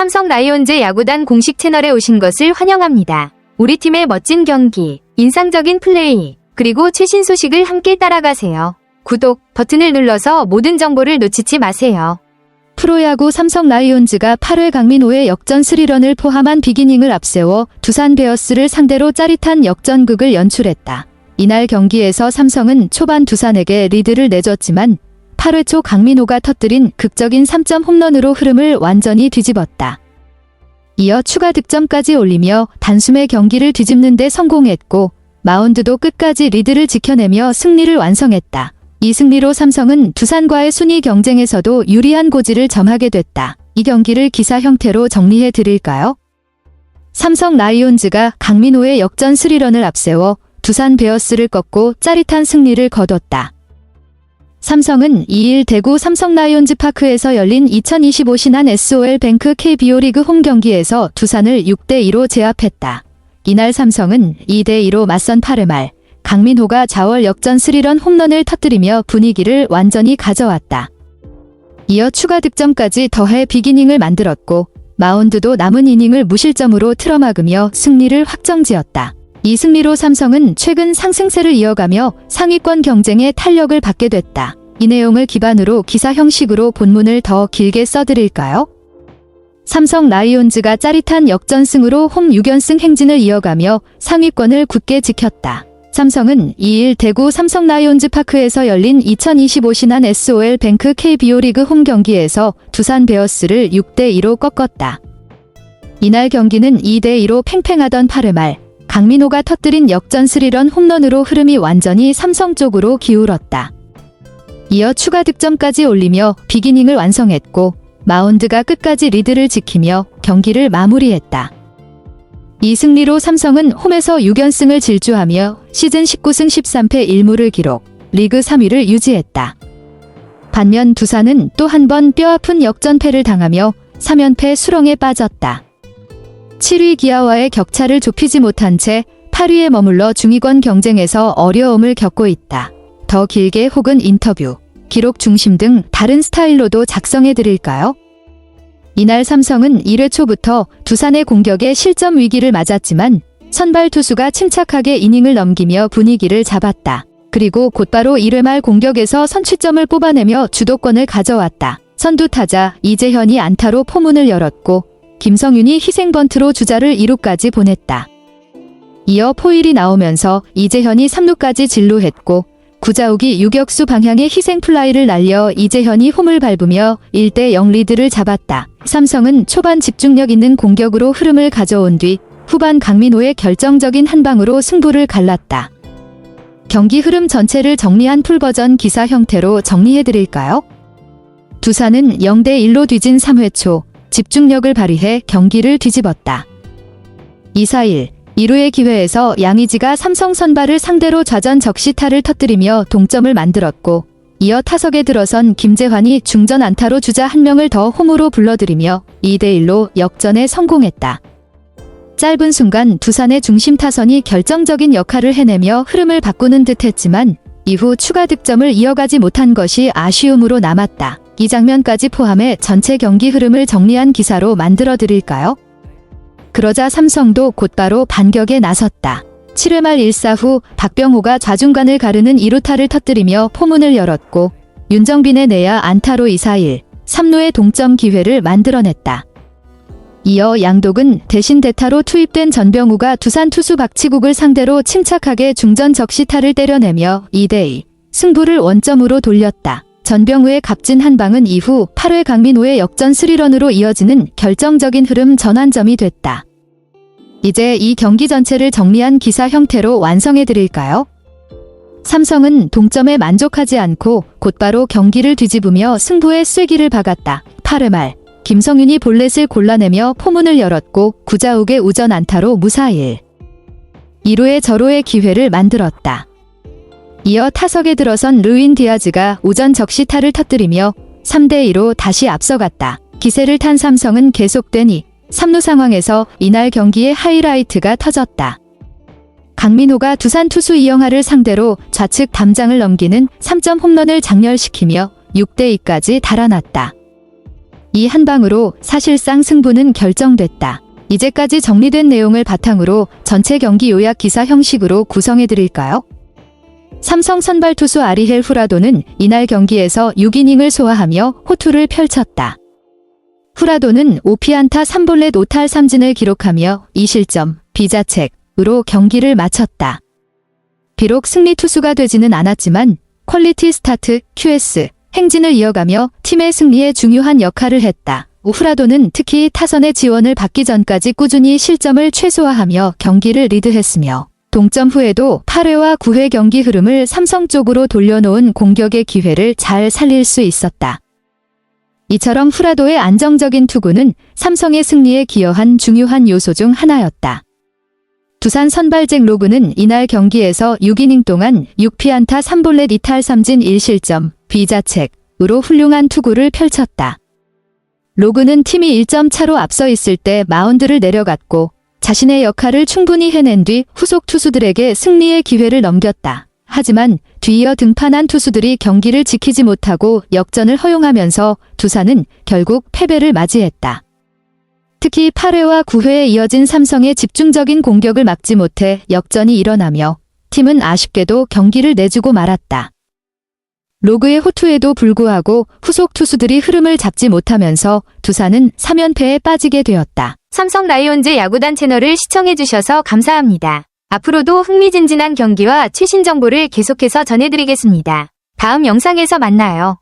삼성 라이온즈 야구단 공식 채널에 오신 것을 환영합니다. 우리 팀의 멋진 경기, 인상적인 플레이, 그리고 최신 소식을 함께 따라가세요. 구독 버튼을 눌러서 모든 정보를 놓치지 마세요. 프로야구 삼성 라이온즈가 8회 강민호의 역전 스리런을 포함한 비기닝을 앞세워 두산 베어스를 상대로 짜릿한 역전극을 연출했다. 이날 경기에서 삼성은 초반 두산에게 리드를 내줬지만 8회 초 강민호가 터뜨린 극적인 3점 홈런으로 흐름을 완전히 뒤집었다. 이어 추가 득점까지 올리며 단숨에 경기를 뒤집는 데 성공했고 마운드도 끝까지 리드를 지켜내며 승리를 완성했다. 이 승리로 삼성은 두산과의 순위 경쟁에서도 유리한 고지를 점하게 됐다. 이 경기를 기사 형태로 정리해 드릴까요? 삼성 라이온즈가 강민호의 역전 스리런을 앞세워 두산 베어스를 꺾고 짜릿한 승리를 거뒀다. 삼성은 2일 대구 삼성 라이온즈 파크에서 열린 2025 신한 SOL 뱅크 KBO 리그 홈 경기에서 두산을 6대2로 제압했다. 이날 삼성은 2대2로 맞선 8회 말 강민호가 자월 역전 스리런 홈런을 터뜨리며 분위기를 완전히 가져왔다. 이어 추가 득점까지 더해 비기닝을 만들었고 마운드도 남은 이닝을 무실점으로 틀어막으며 승리를 확정지었다. 이 승리로 삼성은 최근 상승세를 이어가며 상위권 경쟁에 탄력을 받게 됐다. 이 내용을 기반으로 기사 형식으로 본문을 더 길게 써드릴까요? 삼성 라이온즈가 짜릿한 역전승으로 홈 6연승 행진을 이어가며 상위권을 굳게 지켰다. 삼성은 2일 대구 삼성 라이온즈 파크에서 열린 2025 신한 SOL 뱅크 KBO 리그 홈 경기에서 두산 베어스를 6대2로 꺾었다. 이날 경기는 2대2로 팽팽하던 8회 말 강민호가 터뜨린 역전 스리런 홈런으로 흐름이 완전히 삼성 쪽으로 기울었다. 이어 추가 득점까지 올리며 비기닝을 완성했고 마운드가 끝까지 리드를 지키며 경기를 마무리했다. 이 승리로 삼성은 홈에서 6연승을 질주하며 시즌 19승 13패 1무를 기록, 리그 3위를 유지했다. 반면 두산은 또 한 번 뼈아픈 역전패를 당하며 3연패 수렁에 빠졌다. 7위 기아와의 격차를 좁히지 못한 채 8위에 머물러 중위권 경쟁에서 어려움을 겪고 있다. 더 길게 혹은 인터뷰, 기록 중심 등 다른 스타일로도 작성해 드릴까요? 이날 삼성은 1회 초부터 두산의 공격에 실점 위기를 맞았지만 선발 투수가 침착하게 이닝을 넘기며 분위기를 잡았다. 그리고 곧바로 1회 말 공격에서 선취점을 뽑아내며 주도권을 가져왔다. 선두 타자 이재현이 안타로 포문을 열었고 김성윤이 희생번트로 주자를 2루까지 보냈다. 이어 포일이 나오면서 이재현이 3루까지 진루했고 구자욱이 유격수 방향의 희생 플라이를 날려 이재현이 홈을 밟으며 1대0 리드를 잡았다. 삼성은 초반 집중력 있는 공격으로 흐름을 가져온 뒤 후반 강민호의 결정적인 한 방으로 승부를 갈랐다. 경기 흐름 전체를 정리한 풀버전 기사 형태로 정리해 드릴까요? 두산은 0대1로 뒤진 3회 초 집중력을 발휘해 경기를 뒤집었다. 2-4-1 2루의 기회에서 양의지가 삼성 선발을 상대로 좌전 적시타를 터뜨리며 동점을 만들었고 이어 타석에 들어선 김재환이 중전 안타로 주자 한 명을 더 홈으로 불러들이며 2대1로 역전에 성공했다. 짧은 순간 두산의 중심 타선이 결정적인 역할을 해내며 흐름을 바꾸는 듯 했지만 이후 추가 득점을 이어가지 못한 것이 아쉬움으로 남았다. 이 장면까지 포함해 전체 경기 흐름을 정리한 기사로 만들어 드릴까요? 그러자 삼성도 곧바로 반격에 나섰다. 7회 말 1사 후 박병호가 좌중간을 가르는 2루타를 터뜨리며 포문을 열었고 윤정빈의 내야 안타로 2-4-1, 3루의 동점 기회를 만들어냈다. 이어 양독은 대신 대타로 투입된 전병우가 두산 투수 박치국을 상대로 침착하게 중전 적시타를 때려내며 2대2 승부를 원점으로 돌렸다. 전병우의 값진 한 방은 이후 8회 강민호의 역전 스리런으로 이어지는 결정적인 흐름 전환점이 됐다. 이제 이 경기 전체를 정리한 기사 형태로 완성해 드릴까요? 삼성은 동점에 만족하지 않고 곧바로 경기를 뒤집으며 승부의 쐐기를 박았다. 8회 말 김성윤이 볼넷을 골라내며 포문을 열었고 구자욱의 우전 안타로 무사일 2루의 저로의 기회를 만들었다. 이어 타석에 들어선 루인 디아즈가 우전 적시타를 터뜨리며 3대2로 다시 앞서갔다. 기세를 탄 삼성은 계속되니 3루 상황에서 이날 경기의 하이라이트가 터졌다. 강민호가 두산 투수 이영하를 상대로 좌측 담장을 넘기는 3점 홈런을 장렬시키며 6대2까지 달아났다. 이 한 방으로 사실상 승부는 결정됐다. 이제까지 정리된 내용을 바탕으로 전체 경기 요약 기사 형식으로 구성해 드릴까요? 삼성 선발 투수 아리헬 후라도는 이날 경기에서 6이닝을 소화하며 호투를 펼쳤다. 후라도는 5피안타 3볼넷 5탈 3진을 기록하며 2실점, 비자책으로 경기를 마쳤다. 비록 승리 투수가 되지는 않았지만 퀄리티 스타트, QS, 행진을 이어가며 팀의 승리에 중요한 역할을 했다. 후라도는 특히 타선의 지원을 받기 전까지 꾸준히 실점을 최소화하며 경기를 리드했으며 동점 후에도 8회와 9회 경기 흐름을 삼성 쪽으로 돌려놓은 공격의 기회를 잘 살릴 수 있었다. 이처럼 후라도의 안정적인 투구는 삼성의 승리에 기여한 중요한 요소 중 하나였다. 두산 선발잭 로그는 이날 경기에서 6이닝 동안 6피안타 3볼넷 2탈 3진 1실점, 비자책으로 훌륭한 투구를 펼쳤다. 로그는 팀이 1점 차로 앞서 있을 때 마운드를 내려갔고 자신의 역할을 충분히 해낸 뒤 후속 투수들에게 승리의 기회를 넘겼다. 하지만 뒤이어 등판한 투수들이 경기를 지키지 못하고 역전을 허용하면서 두산은 결국 패배를 맞이했다. 특히 8회와 9회에 이어진 삼성의 집중적인 공격을 막지 못해 역전이 일어나며 팀은 아쉽게도 경기를 내주고 말았다. 로그의 호투에도 불구하고 후속 투수들이 흐름을 잡지 못하면서 두산은 3연패에 빠지게 되었다. 삼성 라이온즈 야구단 채널을 시청해주셔서 감사합니다. 앞으로도 흥미진진한 경기와 최신 정보를 계속해서 전해드리겠습니다. 다음 영상에서 만나요.